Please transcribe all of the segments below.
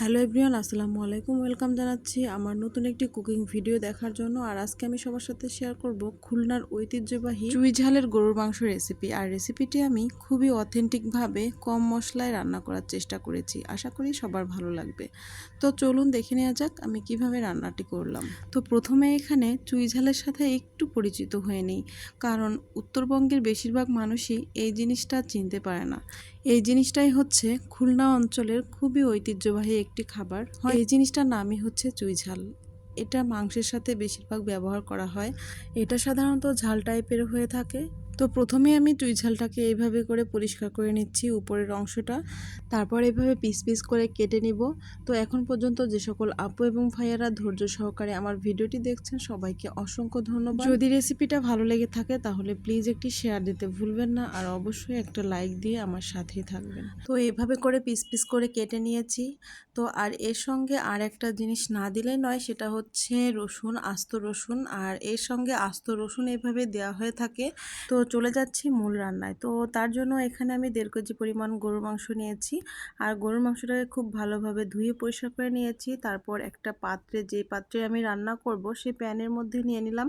Hello everyone, আসসালামু আলাইকুম। Welcome জানাচ্ছি আমার নতুন একটি কুকিং ভিডিও দেখার জন্য। আর আজকে আমি সবার সাথে শেয়ার করব খুলনার ঐতিহ্যবাহী চুই ঝালের গরুর মাংস রেসিপি। আর রেসিপিটি আমি খুবই অথেন্টিকভাবে কম মশলায় রান্না করার চেষ্টা করেছি। আশা করি সবার ভালো লাগবে। তো চলুন দেখে নেওয়া যাক আমি কীভাবে রান্নাটি করলাম। তো প্রথমে এখানে চুই ঝালের সাথে একটু পরিচিত হয়ে নিই। কারণ উত্তরবঙ্গের বেশিরভাগ মানুষই এই জিনিসটা চিনতে পারে না। এই জিনিসটাই হচ্ছে খুলনা অঞ্চলের খুবই ঐতিহ্যবাহী একটি খাবার। এই জিনিসটার নামই হচ্ছে চুই ঝাল। এটা মাংসের সাথে বেশিরভাগ ব্যবহার করা হয়। এটা সাধারণত ঝাল টাইপের হয়ে থাকে। তো প্রথমে আমি চুই ঝালটাকে এইভাবে করে পরিষ্কার করে নিচ্ছি উপরের অংশটা। তারপর এভাবে পিস পিস করে কেটে নিব। তো এখন পর্যন্ত যে সকল আপু এবং ভাইয়ারা ধৈর্য সহকারে আমার ভিডিওটি দেখছেন, সবাইকে অসংখ্য ধন্যবাদ। যদি রেসিপিটা ভালো লেগে থাকে তাহলে প্লিজ একটি শেয়ার দিতে ভুলবেন না আর অবশ্যই একটা লাইক দিয়ে আমার সাথেই থাকবেন। তো এভাবে করে পিস পিস করে কেটে নিয়েছি। তো আর এর সঙ্গে আর একটা জিনিস না দিলেই নয়, সেটা হচ্ছে রসুন, আস্ত রসুন। আর এর সঙ্গে আস্ত রসুন এভাবে দেওয়া হয়ে থাকে। তো চলে যাচ্ছি মূল রান্নায়। তো তার জন্য এখানে আমি দেড় কেজি পরিমাণ গরুর মাংস নিয়েছি। আর গরুর মাংসটাকে খুব ভালোভাবে ধুয়ে পরিষ্কার করে নিয়েছি। তারপর একটা পাত্রে, যে পাত্রে আমি রান্না করব সেই প্যানের মধ্যে নিয়ে নিলাম।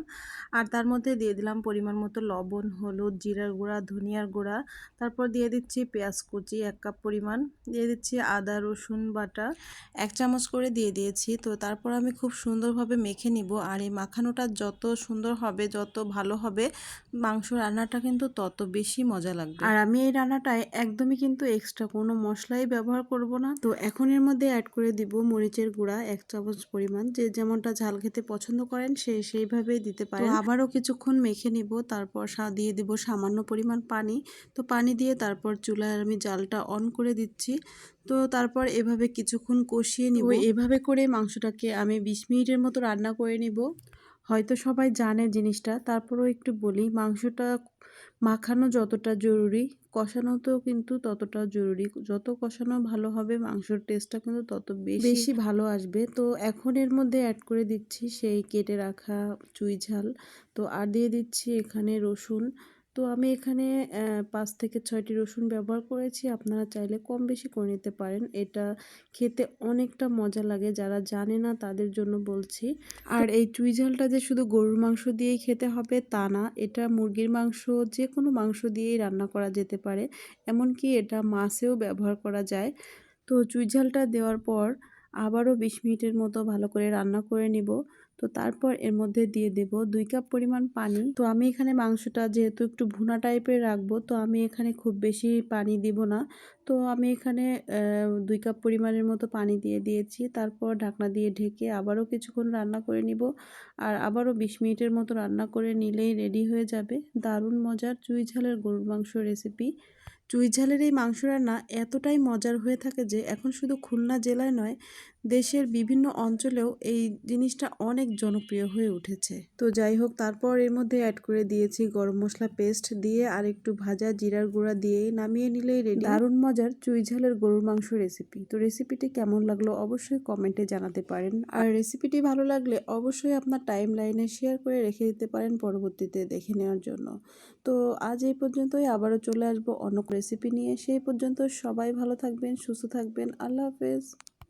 আর তার মধ্যে দিয়ে দিলাম পরিমাণ মতো লবণ, হলুদ, জিরার গুঁড়া, ধনিয়ার গুঁড়া। তারপর দিয়ে দিচ্ছি পেঁয়াজ কুচি এক কাপ পরিমাণ। দিয়ে দিচ্ছি আদা, রসুন বাটা। এক চামচ করে দিয়ে দিয়েছি। তো তারপর আমি খুব সুন্দরভাবে মেখে নিব। আর এই মাখানোটা যত সুন্দর হবে, যত ভালো হবে, মাংস রান্নাটা কিন্তু তত বেশি মজা লাগবে। আর আমি এই রান্নাটায় একদমই কিন্তু এক্সট্রা কোনো মশলাই ব্যবহার করব না। তো এখন এর মধ্যে অ্যাড করে দিব মরিচের গুঁড়া এক চামচ পরিমাণ। যে যেমনটা ঝাল খেতে পছন্দ করেন সে সেইভাবেই দিতে পারেন। আবারও কিছুক্ষণ মেখে নিব তারপর দিয়ে দিব সামান্য পরিমাণ পানি। তো পানি দিয়ে তারপর চুলায় আমি জালটা অন করে দিচ্ছি। তো তারপর এভাবে কিছুক্ষণ কষিয়ে নিব। এভাবে করে মাংসটাকে আমি বিশ মিনিটের মতো রান্না করে নিব। হয়তো সবাই জানে জিনিসটা। তারপরেও একটু বলি, মাংসটা মাখানো যতটা জরুরি কষানো তো কিন্তু ততটা জরুরি। যত কষানো ভালো হবে, মাংসর টেস্টটা কিন্তু তত বেশি বেশি ভালো আসবে। তো এখন এর মধ্যে অ্যাড করে দিচ্ছি সেই কেটে রাখা চুই ঝাল। তো আর দিয়ে দিচ্ছি এখানে রসুন। তো আমি এখানে পাঁচ থেকে ছয়টি রসুন ব্যবহার করেছি। আপনারা চাইলে কম বেশি করে নিতে পারেন। এটা খেতে অনেকটা মজা লাগে। যারা জানে না, তাদের জন্য বলছি। আর এই চুই ঝালটা যে শুধু গরুর মাংস দিয়েই খেতে হবে, তা না। এটা মুরগির মাংস যে কোনো মাংস দিয়েই রান্না করা যেতে পারে। এমনকি এটা মাছেও ব্যবহার করা যায়। তো চুই ঝালটা দেওয়ার পর আবারও বিশ মিনিটের মতো ভালো করে রান্না করে নিব। তো তারপর এর মধ্যে দিয়ে দেব দুই কাপ পরিমাণ পানি। তো আমি এখানে মাংসটা যেহেতু একটু ভুনা টাইপের রাখব, তো আমি এখানে খুব বেশি পানি দিব না। তো আমি এখানে দুই কাপ পরিমাণের মতো পানি দিয়ে দিয়েছি। তারপর ঢাকনা দিয়ে ঢেকে আবারও কিছুক্ষণ রান্না করে নিব। আর আবারও বিশ মিনিটের মতো রান্না করে নিলেই রেডি হয়ে যাবে। দারুণ মজার চুই ঝালের গরুর মাংস রেসিপি চুই ঝালের এই মাংস রান্না এতটাই মজার হয়ে থাকে যে এখন শুধু খুলনা জেলায় নয়, দেশের বিভিন্ন অঞ্চলেও এই জিনিসটা অনেক জনপ্রিয় হয়ে উঠেছে। তো যাই হোক, তারপর এর মধ্যে অ্যাড করে দিয়েছি গরম মশলা পেস্ট দিয়ে আর একটু ভাজা জিরার গুঁড়া দিয়ে নামিয়ে নিলেই রেডি দারুণ মজার চুই ঝালের গরুর মাংস রেসিপি তো রেসিপিটি কেমন লাগল অবশ্যই কমেন্টে জানাতে পারেন। আর রেসিপিটি ভালো লাগলে অবশ্যই আপনার টাইম লাইনে শেয়ার করে রেখে দিতে পারেন পরবর্তীতে দেখে নেওয়ার জন্য। তো আজ এই পর্যন্তই, আবারও চলে আসব অন্য রেসিপি নিয়ে সেই পর্যন্ত সবাই ভালো থাকবেন সুস্থ থাকবেন। আল্লাহ হাফেজ।